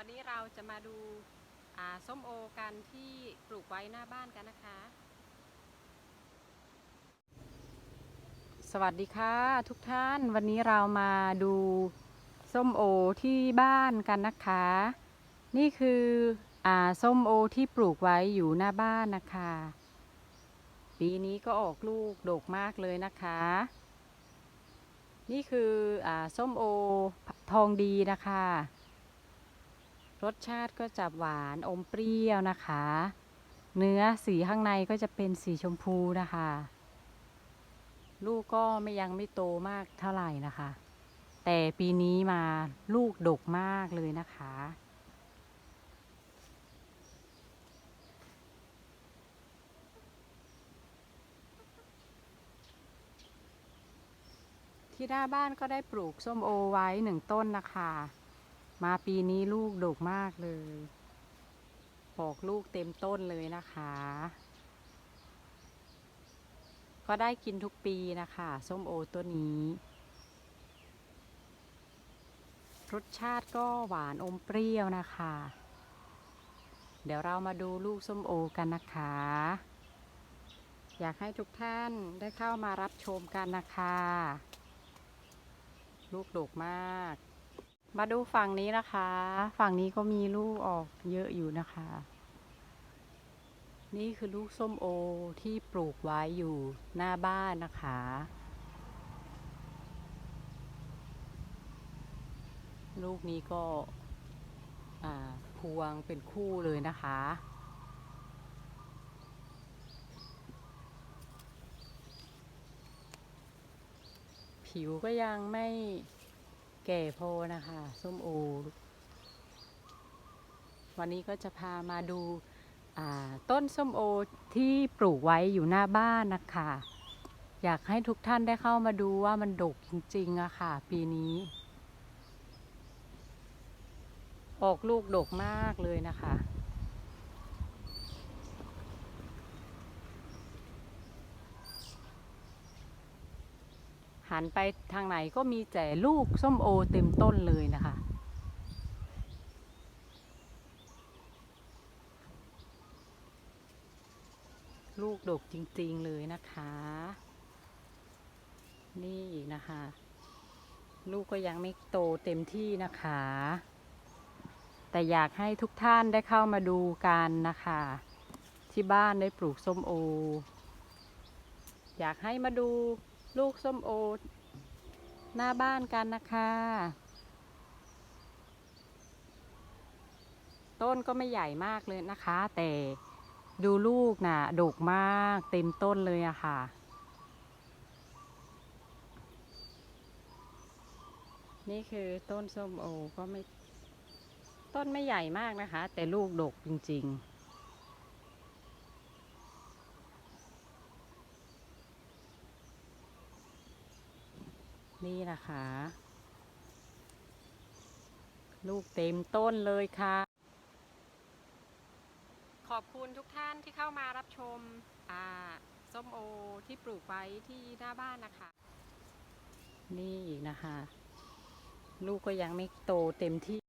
วันนี้เราจะมาดูาส้มโอกันที่ปลูกไว้หน้าบ้านกันนะคะ สวัสดีค่ะทุกท่านวันนี้เรามาดูส้มโอที่บ้านกันนะคะ นี่คืออส้มโอที่ปลูกไว้อยู่หน้าบ้านนะคะ ปีนี้ก็ออกลูกดกมากเลยนะคะ นี่คืออส้มโอทองดีนะคะ รสชาติก็จะหวานอมเปรี้ยวนะคะ เนื้อสีข้างในก็จะเป็นสีชมพูนะคะ ลูกก็ไม่ยังไม่โตมากเท่าไหร่นะคะ แต่ปีนี้มาลูกดกมากเลยนะคะ ที่หน้าบ้านก็ได้ปลูกส้มโอไว้หนึ่งต้นนะคะ มาปีนี้ลูกดกมากเลย ออกลูกเต็มต้นเลยนะคะ ก็ได้กินทุกปีนะคะส้มโอตัวนี้ รสชาติก็หวานอมเปรี้ยวนะคะ เดี๋ยวเรามาดูลูกส้มโอกันนะคะ อยากให้ทุกท่านได้เข้ามารับชมกันนะคะ ลูกดกมาก มาดูฝั่งนี้นะคะ ฝั่งนี้ก็มีลูกออกเยอะอยู่นะคะ นี่คือลูกส้มโอที่ปลูกไว้อยู่หน้าบ้านนะคะ ลูกนี้ก็อ่าพวงเป็นคู่เลยนะคะ ผิวก็ยังไม่ แก่พนะคะส้มโอ วันนี้ก็จะพามาดูาต้นส้มโอที่ปลูกไว้อยู่หน้าบ้านนะคะ อยากให้ทุกท่านได้เข้ามาดูว่ามันดกจริงๆอะค่ะ ปีนี้ ออกลูกดกมากเลยนะคะ หันไปทางไหนก็มีแต่ลูกส้มโอเต็มต้นเลยนะคะ ลูกดกจริงๆเลยนะคะ นี่นะคะ ลูกก็ยังไม่โตเต็มที่นะคะ แต่อยากให้ทุกท่านได้เข้ามาดูกันนะคะ ที่บ้านได้ปลูกส้มโอ อยากให้มาดู ลูกส้มโอ หน้าบ้านกันนะคะ ต้นก็ไม่ใหญ่มากเลยนะคะ แต่ดูลูกนะ่ะดกมากเต็มต้นเลยอะค่ะ นี่คือต้นส้มโอก็ไม่ ต้นไม่ใหญ่มากนะคะ แต่ลูกดกจริง ๆ นี่นะคะ ลูกเต็มต้นเลยค่ะ ขอบคุณทุกท่านที่เข้ามารับชมอ่าส้มโอที่ปลูกไว้ที่หน้าบ้านนะคะ นี่อีกนะคะ ลูกก็ยังไม่โตเต็มที่